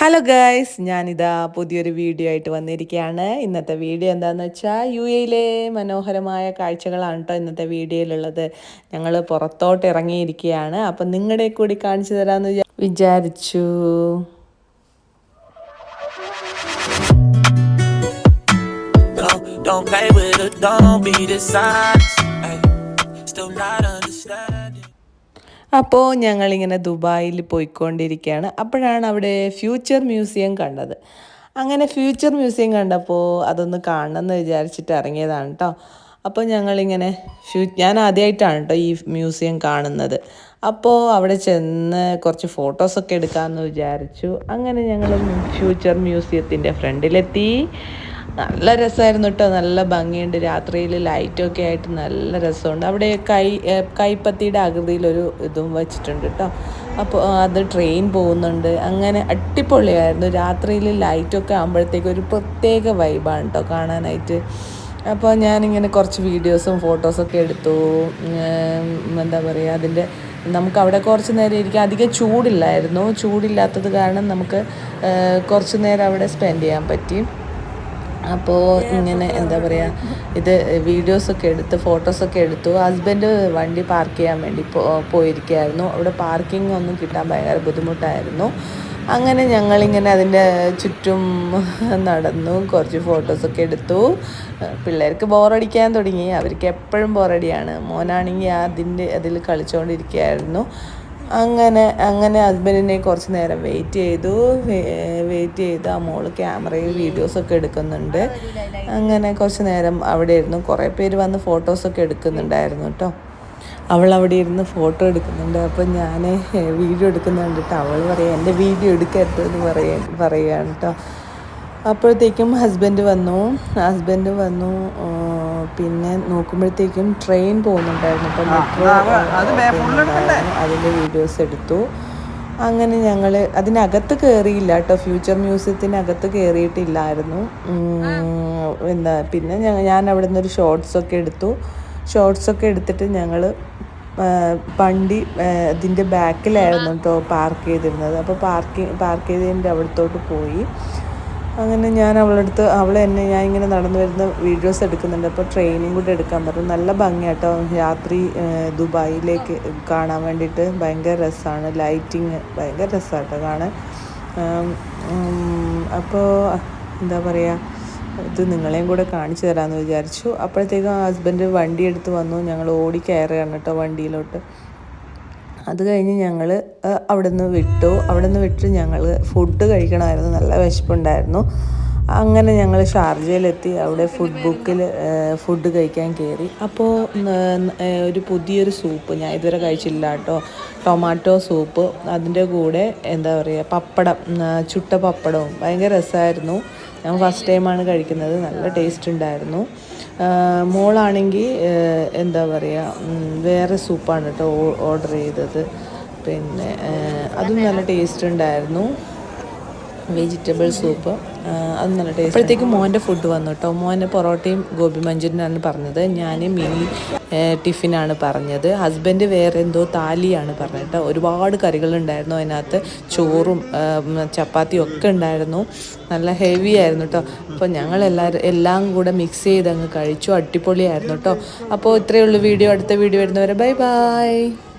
Hello guys ഞാനിതാ പുതിയൊരു video ആയിട്ട് വന്നിരിക്കുകയാണ് ഇന്നത്തെ വീഡിയോ എന്താണെന്ന് വെച്ചാൽ യു എയിലെ മനോഹരമായ കാഴ്ചകളാണ് കേട്ടോ ഇന്നത്തെ വീഡിയോയിലുള്ളത് ഞങ്ങൾ പുറത്തോട്ട് ഇറങ്ങിയിരിക്കുകയാണ് അപ്പം നിങ്ങളുടെ കൂടി കാണിച്ചു തരാമെന്ന് വിചാരിച്ചു Don't play with it, don't be the size. Still not. അപ്പോൾ ഞങ്ങളിങ്ങനെ ദുബായിൽ പോയിക്കൊണ്ടിരിക്കുകയാണ് അപ്പോഴാണ് അവിടെ ഫ്യൂച്ചർ മ്യൂസിയം കണ്ടത്. അങ്ങനെ ഫ്യൂച്ചർ മ്യൂസിയം കണ്ടപ്പോൾ അതൊന്ന് കാണണമെന്ന് വിചാരിച്ചിട്ട് ഇറങ്ങിയതാണ് കേട്ടോ അപ്പോൾ ഞങ്ങളിങ്ങനെ ഫ്യൂ ഞാൻ ആദ്യമായിട്ടാണ് കേട്ടോ ഈ മ്യൂസിയം കാണുന്നത്. അപ്പോൾ അവിടെ ചെന്ന് കുറച്ച് ഫോട്ടോസൊക്കെ എടുക്കാമെന്ന് വിചാരിച്ചു. അങ്ങനെ ഞങ്ങൾ ഫ്യൂച്ചർ മ്യൂസിയത്തിന്റെ ഫ്രണ്ടിലെത്തി. നല്ല രസമായിരുന്നു കേട്ടോ. നല്ല ഭംഗിയുണ്ട്. രാത്രിയിൽ ലൈറ്റൊക്കെ ആയിട്ട് നല്ല രസമുണ്ട്. അവിടെ കൈ കൈപ്പത്തിയുടെ ആകൃതിയിലൊരു ഇതും വെച്ചിട്ടുണ്ട് കേട്ടോ. അപ്പോൾ അത് ട്രെയിൻ പോകുന്നുണ്ട്. അങ്ങനെ അടിപൊളിയായിരുന്നു. രാത്രിയിൽ ലൈറ്റൊക്കെ ആകുമ്പോഴത്തേക്ക് ഒരു പ്രത്യേക വൈബാണ് കേട്ടോ കാണാനായിട്ട്. അപ്പോൾ ഞാനിങ്ങനെ കുറച്ച് വീഡിയോസും ഫോട്ടോസൊക്കെ എടുത്തു. എന്താ പറയുക അതിന്റെ നമുക്ക് അവിടെ കുറച്ച് നേരം ഇരിക്കാം അധികം ചൂടില്ലായിരുന്നു. ചൂടില്ലാത്തത് കാരണം നമുക്ക് കുറച്ച് നേരം അവിടെ സ്പെൻഡ് ചെയ്യാൻ പറ്റി. അപ്പോൾ ഇങ്ങനെ എന്താ പറയുക ഇത് വീഡിയോസൊക്കെ എടുത്ത് ഫോട്ടോസൊക്കെ എടുത്തു. ഹസ്ബൻഡ് വണ്ടി പാർക്ക് ചെയ്യാൻ വേണ്ടി പോയിരിക്കുകയായിരുന്നു. അവിടെ പാർക്കിംഗ് ഒന്നും കിട്ടാൻ ഭയങ്കര ബുദ്ധിമുട്ടായിരുന്നു. അങ്ങനെ ഞങ്ങളിങ്ങനെ അതിന്റെ ചുറ്റും നടന്നു. കുറച്ച് ഫോട്ടോസൊക്കെ എടുത്തു. പിള്ളേർക്ക് ബോറടിക്കാൻ തുടങ്ങി. അവർക്ക് എപ്പോഴും ബോറടിയാണ് മോനാണെങ്കിൽ അതിന്റെ അതിൽ കളിച്ചുകൊണ്ടിരിക്കുകയായിരുന്നു. അങ്ങനെ അങ്ങനെ ഹസ്ബൻഡിനെ കുറച്ച് നേരം വെയിറ്റ് ചെയ്തു. വെയിറ്റ് ചെയ്ത് ആ മോൾ ക്യാമറയിൽ വീഡിയോസൊക്കെ എടുക്കുന്നുണ്ട്. അങ്ങനെ കുറച്ച് നേരം അവിടെ ഇരുന്നു. കുറേ പേര് വന്ന് ഫോട്ടോസൊക്കെ എടുക്കുന്നുണ്ടായിരുന്നു കേട്ടോ. അവൾ അവിടെ ഇരുന്ന് ഫോട്ടോ എടുക്കുന്നുണ്ട്. അപ്പം ഞാൻ വീഡിയോ എടുക്കുന്നുണ്ട് കേട്ടോ. അവൾ പറയാം എന്റെ വീഡിയോ എടുക്കരുത് എന്ന് പറയാൻ പറയുകയാണ് കേട്ടോ. അപ്പോഴത്തേക്കും ഹസ്ബൻഡ് വന്നു. ഹസ്ബൻഡ് വന്നു പിന്നെ നോക്കുമ്പോഴത്തേക്കും ട്രെയിൻ പോകുന്നുണ്ടായിരുന്നു. അപ്പം മെട്രോ അതിന്റെ വീഡിയോസ് എടുത്തു. അങ്ങനെ ഞങ്ങൾ അതിനകത്ത് കയറിയില്ല കേട്ടോ. ഫ്യൂച്ചർ മ്യൂസിയത്തിനകത്ത് കയറിയിട്ടില്ലായിരുന്നു എന്താ പിന്നെ ഞാൻ അവിടെ നിന്നൊരു ഷോർട്സൊക്കെ എടുത്തു. ഷോർട്സൊക്കെ എടുത്തിട്ട് ഞങ്ങൾ വണ്ടി ഇതിന്റെ ബാക്കിലായിരുന്നു കേട്ടോ പാർക്ക് ചെയ്തിരുന്നത്. അപ്പോൾ പാർക്കിംഗ് പാർക്ക് ചെയ്തതിന്റെ അവിടത്തോട്ട് പോയി. അങ്ങനെ ഞാൻ അവളടുത്ത് അവൾ എന്നെ ഞാൻ ഇങ്ങനെ നടന്നു വരുന്ന വീഡിയോസ് എടുക്കുന്നുണ്ട്. അപ്പോൾ ട്രെയിനിങ് കൂടെ എടുക്കാൻ പറഞ്ഞു. നല്ല ഭംഗിയാട്ടോ. രാത്രി ദുബായിലേക്ക് കാണാൻ വേണ്ടിയിട്ട് ഭയങ്കര രസമാണ് ലൈറ്റിങ് ഭയങ്കര രസമാട്ടോ കാണാൻ. അപ്പോൾ എന്താ പറയുക ഇത് നിങ്ങളെയും കൂടെ കാണിച്ചു തരാമെന്ന് വിചാരിച്ചു. അപ്പോഴത്തേക്കും ഹസ്ബൻഡ് വണ്ടി എടുത്ത് വന്നു. ഞങ്ങൾ ഓടി കയറുകയാണ് കേട്ടോ വണ്ടിയിലോട്ട്. അത് കഴിഞ്ഞ് ഞങ്ങൾ അവിടെ നിന്ന് വിട്ടു. അവിടെ നിന്ന് വിട്ട് ഞങ്ങൾ ഫുഡ് കഴിക്കണമായിരുന്നു. നല്ല വിശപ്പുണ്ടായിരുന്നു. അങ്ങനെ ഞങ്ങൾ ഷാർജയിലെത്തി. അവിടെ ഫുഡ് ബുക്കിൽ ഫുഡ് കഴിക്കാൻ കയറി അപ്പോൾ ഒരു പുതിയൊരു സൂപ്പ് ഞാൻ ഇതുവരെ കഴിച്ചില്ല കേട്ടോ. ടൊമാറ്റോ സൂപ്പ് അതിന്റെ കൂടെ എന്താ പറയുക പപ്പടം ചുട്ട പപ്പടവും. ഭയങ്കര രസമായിരുന്നു ഞാൻ ഫസ്റ്റ് ടൈമാണ് കഴിക്കുന്നത്. നല്ല ടേസ്റ്റ് ഉണ്ടായിരുന്നു. മോളാണെങ്കിൽ എന്താ പറയുക വേറെ സൂപ്പാണ് കേട്ടോ ഓർഡർ ചെയ്തത്. പിന്നെ അതും നല്ല ടേസ്റ്റ് ഉണ്ടായിരുന്നു. വെജിറ്റബിൾ സൂപ്പ് അത് നല്ല ടേസ്റ്റ് അപ്പോഴത്തേക്ക് മോന്റെ ഫുഡ് വന്നു കേട്ടോ മോന്റെ പൊറോട്ടയും ഗോപി മഞ്ചൂരിനാണ് പറഞ്ഞത്. ഞാൻ മിനി ടിഫിനാണ് പറഞ്ഞത്. ഹസ്ബൻഡ് വേറെ എന്തോ താലിയാണ് പറഞ്ഞത് കേട്ടോ ഒരുപാട് കറികളുണ്ടായിരുന്നു അതിനകത്ത്. ചോറും ചപ്പാത്തിയും ഒക്കെ ഉണ്ടായിരുന്നു. നല്ല ഹെവി ആയിരുന്നു കേട്ടോ അപ്പോൾ ഞങ്ങൾ എല്ലാവരും എല്ലാം കൂടെ മിക്സ് ചെയ്ത് അങ്ങ് കഴിച്ചു. അടിപൊളിയായിരുന്നു കേട്ടോ അപ്പോൾ ഇത്രയേ ഉള്ളൂ വീഡിയോ. അടുത്ത വീഡിയോ വരുന്നവരെ ബൈ ബൈ